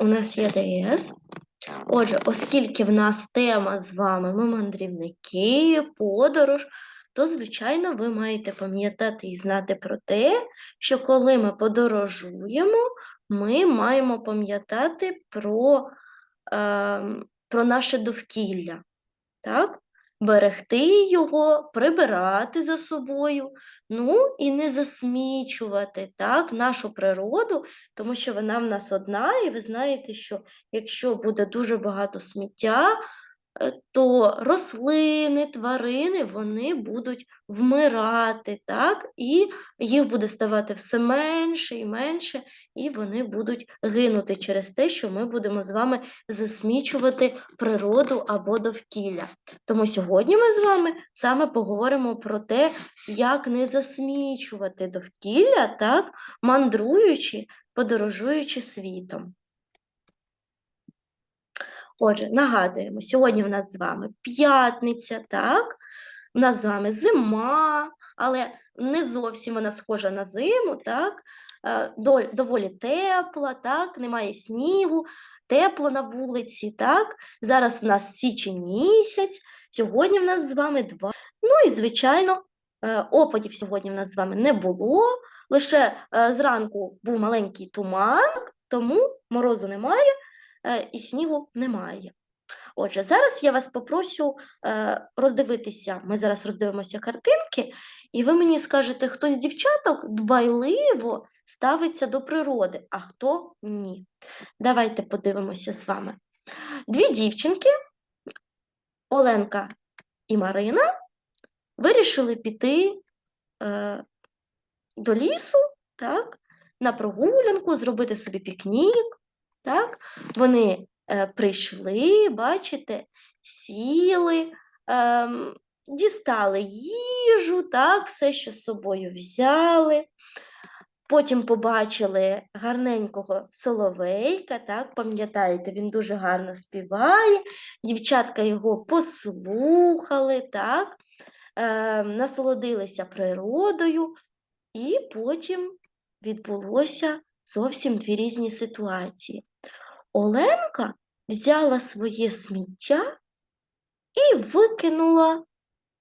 у нас є ДС. Отже, оскільки в нас тема з вами ми мандрівники, подорож, то, звичайно, ви маєте пам'ятати і знати про те, що коли ми подорожуємо, ми маємо пам'ятати про, е, про наше довкілля. Так? Берегти його, прибирати за собою, ну і не засмічувати так, нашу природу, тому що вона в нас одна, і ви знаєте, що якщо буде дуже багато сміття, то рослини, тварини вони будуть вмирати, так? і їх буде ставати все менше і менше, і вони будуть гинути через те, що ми будемо з вами засмічувати природу або довкілля. Тому сьогодні ми з вами саме поговоримо про те, як не засмічувати довкілля, так? мандруючи, подорожуючи світом. Отже, нагадуємо, сьогодні в нас з вами п'ятниця, так? У нас з вами зима, але не зовсім вона схожа на зиму, так? Е, Доволі тепла, так? Немає снігу, тепло на вулиці, так? Зараз у нас січень місяць, сьогодні в нас з вами два. Ну і, звичайно, е, опадів сьогодні в нас з вами не було, лише е, зранку був маленький туман, тому морозу немає і снігу немає. Отже, зараз я вас попрошу е, роздивитися. Ми зараз роздивимося картинки, і ви мені скажете, хто з дівчаток дбайливо ставиться до природи, а хто ні. Давайте подивимося з вами. Дві дівчинки, Оленка і Марина, вирішили піти е, до лісу, так, на прогулянку, зробити собі пікнік. Так? Вони е, прийшли, бачите, сіли, ем, дістали їжу, так, все, що з собою взяли. Потім побачили гарненького соловейка, так, пам'ятаєте, він дуже гарно співає. Дівчатка його послухали, так, е, насолодилися природою, і потім відбулося зовсім дві різні ситуації. Оленка взяла своє сміття і викинула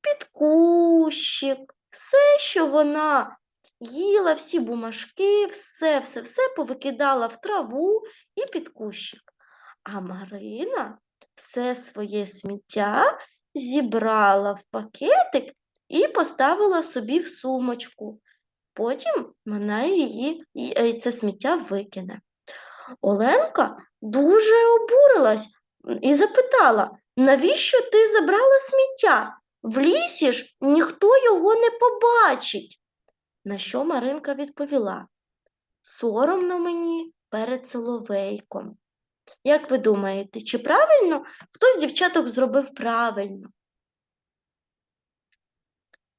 під кущик. Все, що вона їла, всі бумажки, все, все, все повикидала в траву і під кущик. А Марина все своє сміття зібрала в пакетик і поставила собі в сумочку. Потім вона її, е, це сміття викине. Оленка дуже обурилась і запитала, навіщо ти забрала сміття? В лісі ж ніхто його не побачить. На що Маринка відповіла? Соромно мені перед соловейком. Як ви думаєте, чи правильно хтось з дівчаток зробив правильно?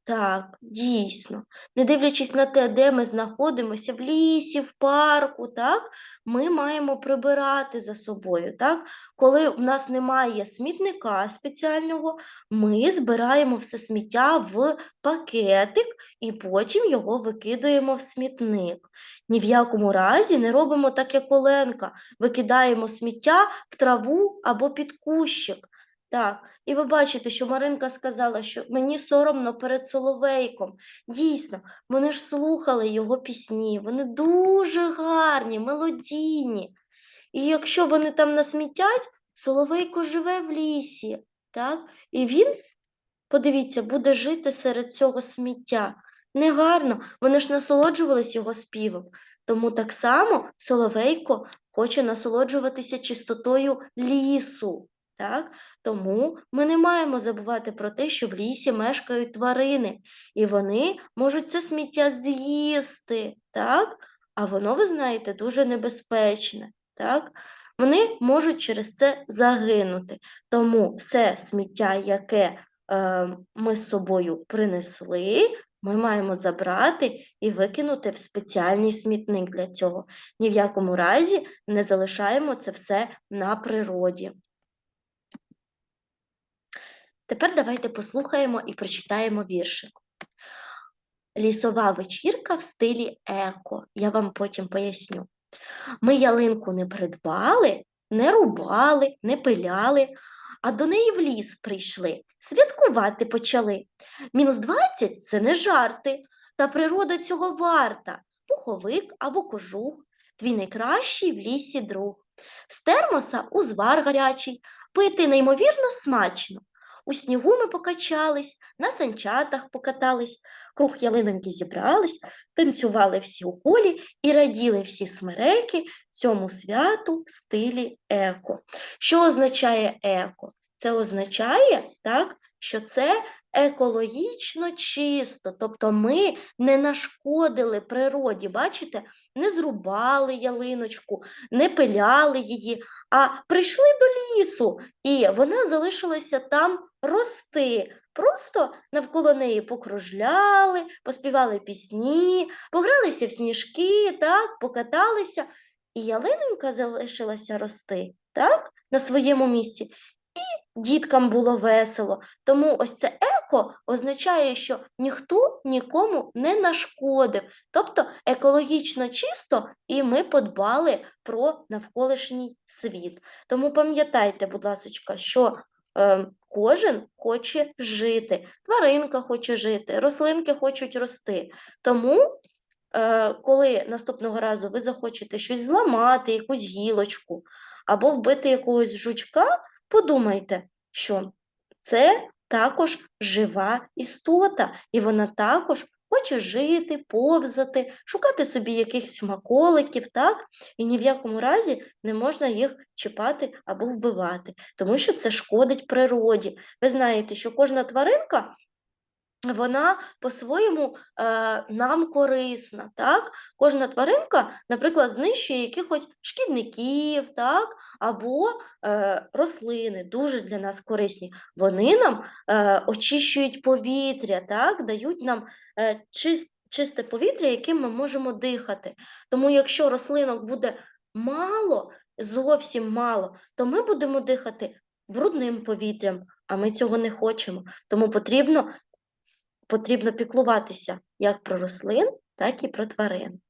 Так, дійсно. Не дивлячись на те, де ми знаходимося, в лісі, в парку, так, ми маємо прибирати за собою. Так? Коли в нас немає смітника спеціального, ми збираємо все сміття в пакетик і потім його викидаємо в смітник. Ні в якому разі не робимо так, як Оленка, викидаємо сміття в траву або під кущик. Так, і ви бачите, що Маринка сказала, що мені соромно перед Соловейком. Дійсно, вони ж слухали його пісні, вони дуже гарні, мелодійні. І якщо вони там насмітять, Соловейко живе в лісі, так? І він, подивіться, буде жити серед цього сміття. Негарно, вони ж насолоджувались його співом. Тому так само Соловейко хоче насолоджуватися чистотою лісу. Так? Тому ми не маємо забувати про те, що в лісі мешкають тварини, і вони можуть це сміття з'їсти, так? а воно, ви знаєте, дуже небезпечне. Так? Вони можуть через це загинути. Тому все сміття, яке е, ми з собою принесли, ми маємо забрати і викинути в спеціальний смітник для цього. Ні в якому разі не залишаємо це все на природі. Тепер давайте послухаємо і прочитаємо віршик. Лісова вечірка в стилі еко. Я вам потім поясню. Ми ялинку не придбали, не рубали, не пиляли, а до неї в ліс прийшли, святкувати почали. Мінус 20 – це не жарти, та природа цього варта. Пуховик або кожух, твій найкращий в лісі друг. З термоса узвар гарячий, пити неймовірно смачно. У снігу ми покачались, на санчатах покатались, круг ялиноньки зібрались, танцювали всі у колі і раділи всі смереки цьому святу в стилі еко. Що означає еко? Це означає, так, що це екологічно чисто, тобто ми не нашкодили природі, бачите, не зрубали ялиночку, не пиляли її, а прийшли до лісу, і вона залишилася там рости. Просто навколо неї покружляли, поспівали пісні, погралися в сніжки, так, покаталися, і ялинонька залишилася рости так, на своєму місці. І діткам було весело. Тому ось це еко означає, що ніхто нікому не нашкодив. Тобто екологічно чисто, і ми подбали про навколишній світ. Тому пам'ятайте, будь ласка, що е, кожен хоче жити, тваринка хоче жити, рослинки хочуть рости. Тому, е, коли наступного разу ви захочете щось зламати, якусь гілочку або вбити якогось жучка, подумайте, що це також жива істота, і вона також хоче жити, повзати, шукати собі якихось смаколиків, так? І ні в якому разі не можна їх чіпати або вбивати, тому що це шкодить природі. Ви знаєте, що кожна тваринка. Вона по-своєму е, нам корисна, так? Кожна тваринка, наприклад, знищує якихось шкідників, так? або е, рослини, дуже для нас корисні. Вони нам е, очищують повітря, так? дають нам е, чис- чисте повітря, яким ми можемо дихати. Тому якщо рослинок буде мало, зовсім мало, то ми будемо дихати брудним повітрям, а ми цього не хочемо. Тому потрібно потрібно піклуватися як про рослин, так і про тварин.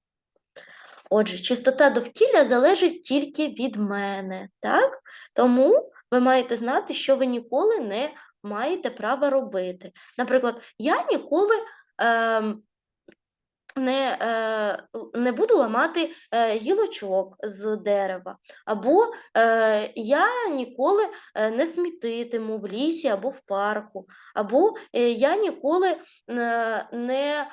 Отже, чистота довкілля залежить тільки від мене, так? Тому ви маєте знати, що ви ніколи не маєте права робити. Наприклад, я ніколи е, не, е, не буду ламати е, гілочок з дерева, або е, я ніколи не смітитиму в лісі або в парку, або я ніколи не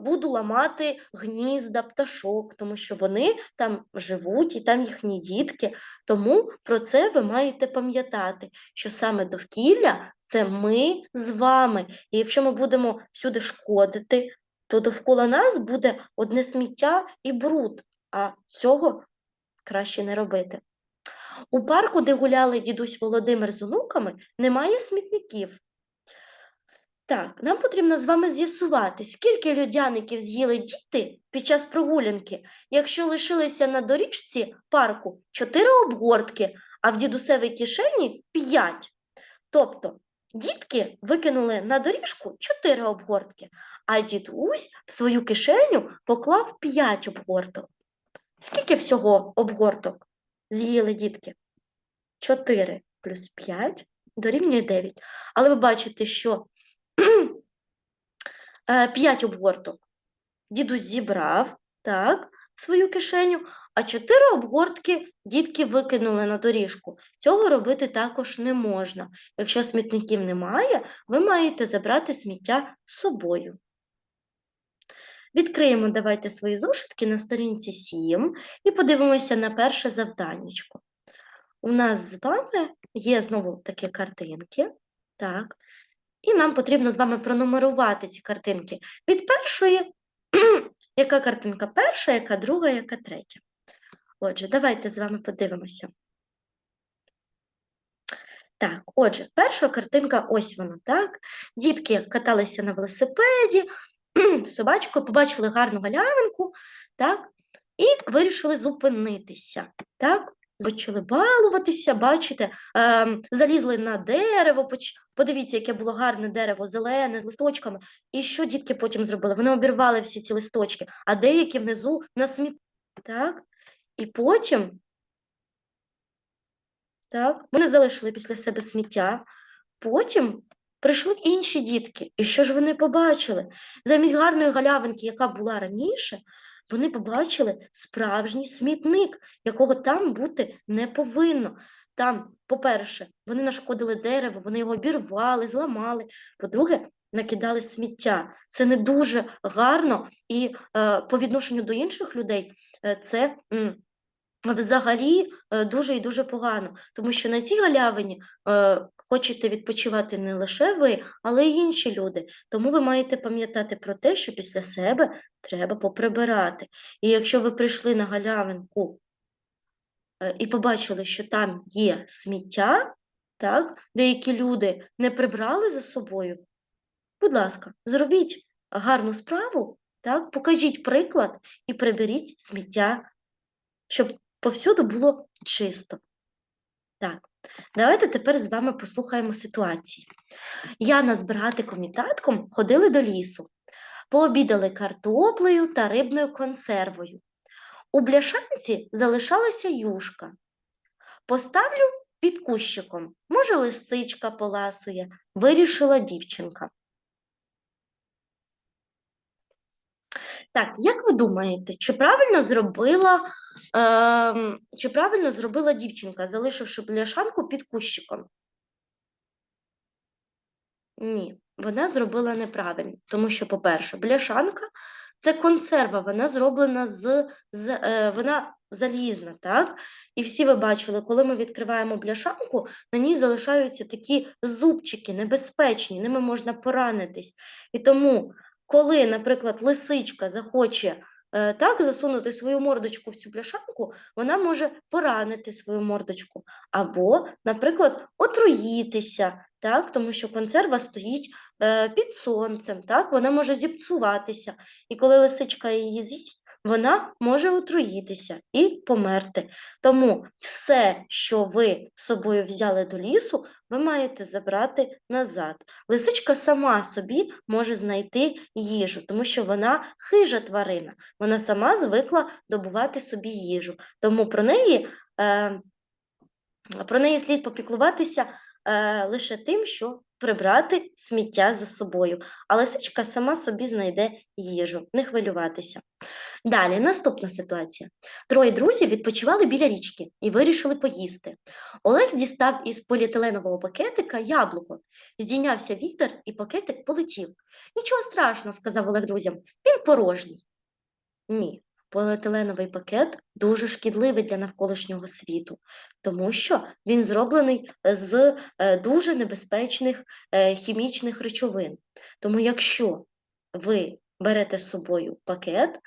буду ламати гнізда пташок, тому що вони там живуть і там їхні дітки. Тому про це ви маєте пам'ятати, що саме довкілля це ми з вами. І якщо ми будемо всюди шкодити, то довкола нас буде одне сміття і бруд, а цього краще не робити. У парку, де гуляли дідусь Володимир з онуками, немає смітників. Так, нам потрібно з вами з'ясувати, скільки людяників з'їли діти під час прогулянки, якщо лишилися на доріжці парку 4 обгортки, а в дідусевій кишені 5. Тобто дітки викинули на доріжку 4 обгортки, а дідусь в свою кишеню поклав 5 обгорток. Скільки всього обгорток з'їли дітки? 4 плюс 5 дорівнює 9. Але ви бачите, що 5 обгорток дідусь зібрав так, свою кишеню, а 4 обгортки дітки викинули на доріжку. Цього робити також не можна. Якщо смітників немає, ви маєте забрати сміття з собою. Відкриємо давайте свої зошитки на сторінці 7 і подивимося на перше завданнячко. У нас з вами є знову такі картинки. Так. І нам потрібно з вами пронумерувати ці картинки від першої, яка картинка перша, яка друга, яка третя. Отже, давайте з вами подивимося. Так, отже, перша картинка ось вона, так? Дітки каталися на велосипеді, собачкою, побачили гарну галявинку, так? І вирішили зупинитися. так? Почали балуватися, бачите, ем, залізли на дерево, поч... подивіться, яке було гарне дерево, зелене, з листочками. І що дітки потім зробили? Вони обірвали всі ці листочки, а деякі внизу на сміт... так? І потім, так, вони залишили після себе сміття, потім прийшли інші дітки. І що ж вони побачили? Замість гарної галявинки, яка була раніше, вони побачили справжній смітник, якого там бути не повинно. Там, по-перше, вони нашкодили дерево, вони його обірвали, зламали. По-друге, накидали сміття. Це не дуже гарно, і е, по відношенню до інших людей е, це м, взагалі е, дуже і дуже погано, тому що на цій галявині е, хочете відпочивати не лише ви, але й інші люди. Тому ви маєте пам'ятати про те, що після себе треба поприбирати. І якщо ви прийшли на галявинку е, і побачили, що там є сміття, так, деякі люди не прибрали за собою, будь ласка, зробіть гарну справу, так, покажіть приклад і приберіть сміття, щоб повсюду було чисто. Так, давайте тепер з вами послухаємо ситуації. Яна з братиком і татком ходили до лісу, пообідали картоплею та рибною консервою. У бляшанці залишалася юшка. Поставлю під кущиком, може, лисичка поласує, вирішила дівчинка. Так, як ви думаєте, чи правильно зробила, е, чи правильно зробила дівчинка, залишивши бляшанку під кущиком? Ні, вона зробила неправильно, тому що, по-перше, бляшанка це консерва, вона зроблена з, з е, вона залізна, так? І всі ви бачили, коли ми відкриваємо бляшанку, на ній залишаються такі зубчики небезпечні, ними можна поранитись. І тому коли, наприклад, лисичка захоче е, так засунути свою мордочку в цю пляшанку, вона може поранити свою мордочку, або, наприклад, отруїтися, так, тому що консерва стоїть е, під сонцем, так, вона може зіпсуватися. І коли лисичка її з'їсть, вона може отруїтися і померти. Тому все, що ви з собою взяли до лісу, ви маєте забрати назад. Лисичка сама собі може знайти їжу, тому що вона хижа тварина, вона сама звикла добувати собі їжу. Тому про неї, е, про неї слід попіклуватися е, лише тим, що прибрати сміття за собою. А лисичка сама собі знайде їжу, не хвилюватися. Далі, наступна ситуація. Троє друзів відпочивали біля річки і вирішили поїсти. Олег дістав із поліетиленового пакетика яблуко, здійнявся вітер, і пакетик полетів. Нічого страшного, сказав Олег друзям, він порожній. Ні, поліетиленовий пакет дуже шкідливий для навколишнього світу, тому що він зроблений з е, дуже небезпечних е, хімічних речовин. Тому, якщо ви берете з собою пакет,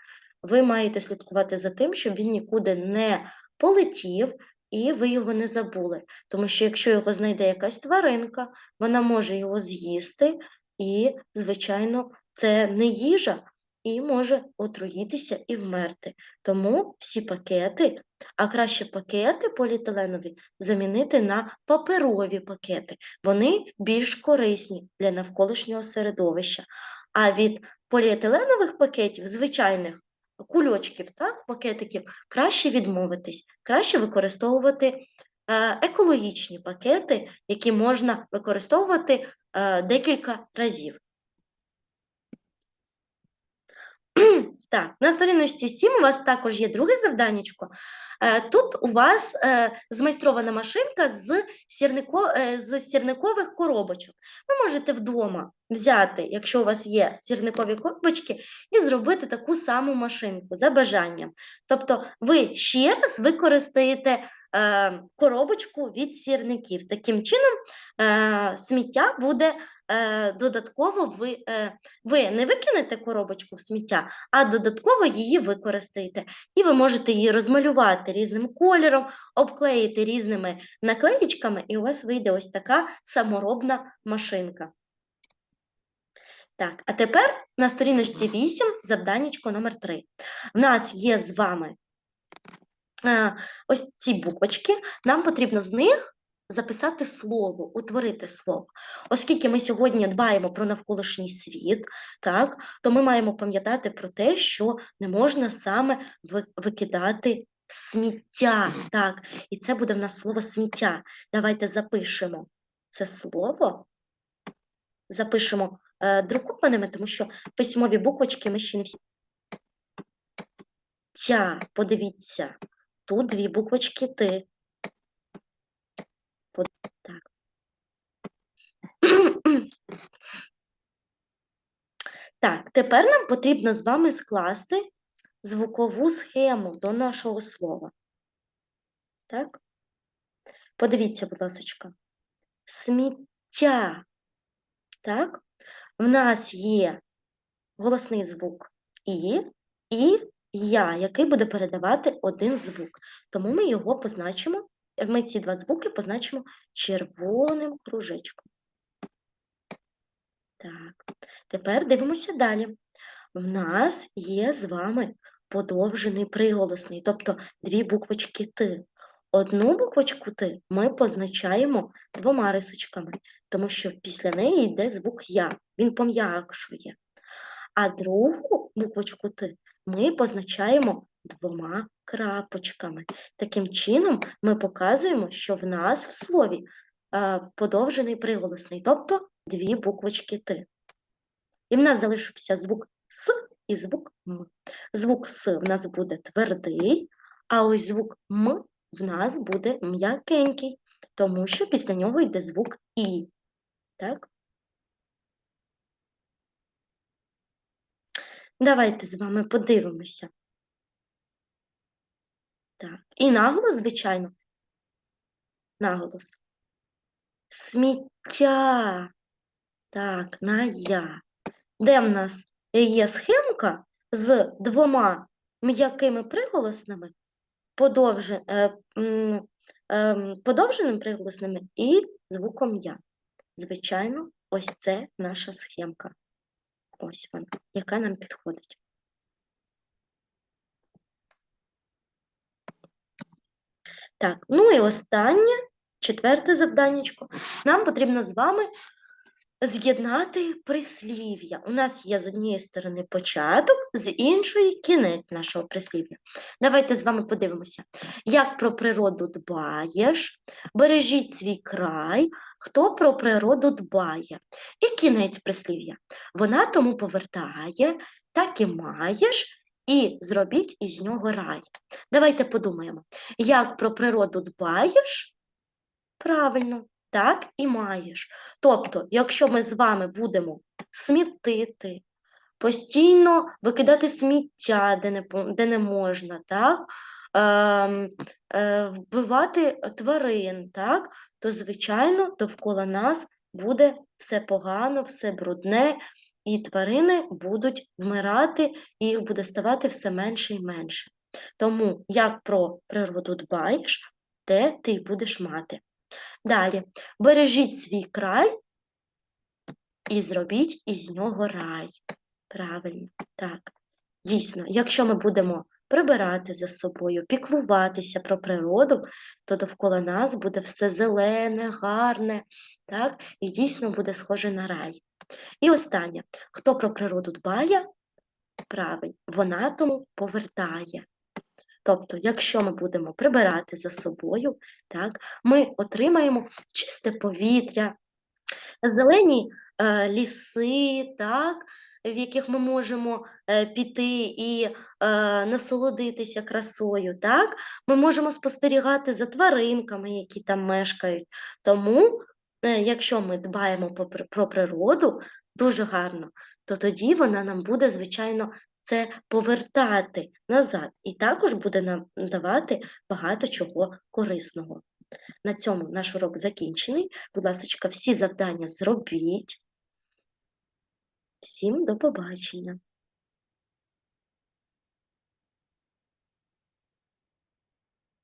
ви маєте слідкувати за тим, щоб він нікуди не полетів і ви його не забули. Тому що якщо його знайде якась тваринка, вона може його з'їсти, і, звичайно, це не їжа. І може отруїтися і вмерти. Тому всі пакети, а краще пакети поліетиленові замінити на паперові пакети. Вони більш корисні для навколишнього середовища. А від поліетиленових пакетів, звичайних кульочків, так, пакетиків, краще відмовитись, краще використовувати е, екологічні пакети, які можна використовувати е, декілька разів. Так, на сторіночці 7 у вас також є друге завданнячко. Е, тут у вас змайстрована машинка з сірнико, з сірникових коробочок. Ви можете вдома взяти, якщо у вас є сірникові коробочки, і зробити таку саму машинку за бажанням. Тобто ви ще раз використаєте е, коробочку від сірників. Таким чином, е, сміття буде е, додатково ви, е, ви не викинете коробочку в сміття, а додатково її використаєте. І ви можете її розмалювати різним кольором, обклеїти різними наклеїчками, і у вас вийде ось така саморобна машинка. Так, а тепер на сторіночці 8 завданнячко номер 3 У нас є з вами е, ось ці буквочки, нам потрібно з них записати слово, утворити слово. Оскільки ми сьогодні дбаємо про навколишній світ, так, то ми маємо пам'ятати про те, що не можна саме викидати сміття. Так, і це буде в нас слово сміття. Давайте запишемо це слово. Запишемо е, друкованими, тому що письмові буквочки ми ще не всі. Тя, подивіться, тут дві буквочки ти. Под- Так. Так, тепер нам потрібно з вами скласти звукову схему до нашого слова. Так? Подивіться, будь ласка. Сміття. Так? В нас є голосний звук І і Я, який буде передавати один звук. Тому ми його позначимо, ми ці два звуки позначимо червоним кружечком. Так, тепер дивимося далі. В нас є з вами подовжений приголосний, тобто дві буквочки Т. Одну буквочку Т ми позначаємо двома рисочками, тому що після неї йде звук Я, він пом'якшує. А другу буквочку Т ми позначаємо двома крапочками. Таким чином ми показуємо, що в нас в слові подовжений приголосний, тобто дві буквочки Т. І в нас залишився звук С і звук М. Звук С в нас буде твердий, а ось звук М в нас буде м'якенький, тому що після нього йде звук І. Так? Давайте з вами подивимося. Так. І наголос, звичайно. Наголос. Сміття. Так, на я. Де в нас є схемка з двома м'якими приголосними, подовжен, е, ем, подовженими приголосними і звуком я. Звичайно, ось це наша схемка. Ось вона, яка нам підходить. Так, ну і останнє, четверте завданнячко. Нам потрібно з вами з'єднати прислів'я. У нас є з однієї сторони початок, з іншої кінець нашого прислів'я. Давайте з вами подивимося, як про природу дбаєш, бережіть свій край, хто про природу дбає. І кінець прислів'я. Вона тому повертає, так і маєш. І зробіть із нього рай. Давайте подумаємо, як про природу дбаєш? Правильно, так і маєш. Тобто, якщо ми з вами будемо смітити, постійно викидати сміття, де не, де не можна, так? Ем, е, вбивати тварин, так? то, звичайно, довкола нас буде все погано, все брудне, і тварини будуть вмирати, і їх буде ставати все менше і менше. Тому, як про природу дбаєш, те ти й будеш мати. Далі, бережіть свій край і зробіть із нього рай. Правильно, так. Дійсно, якщо ми будемо прибирати за собою, піклуватися про природу, то довкола нас буде все зелене, гарне, так? і дійсно буде схоже на рай. І останнє, хто про природу дбає, правильно, вона тому повертає. Тобто, якщо ми будемо прибирати за собою, так, ми отримаємо чисте повітря, зелені е, ліси, так, в яких ми можемо е, піти і е, насолодитися красою. Так? Ми можемо спостерігати за тваринками, які там мешкають. Тому, е, якщо ми дбаємо про природу дуже гарно, то тоді вона нам буде, звичайно, це повертати назад, і також буде нам давати багато чого корисного. На цьому наш урок закінчений. Будь ласка, всі завдання зробіть. Всім до побачення.